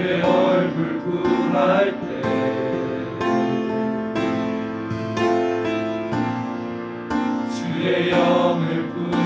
주의 얼굴 구할 때. 주의 영을 구할 때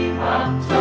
영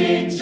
in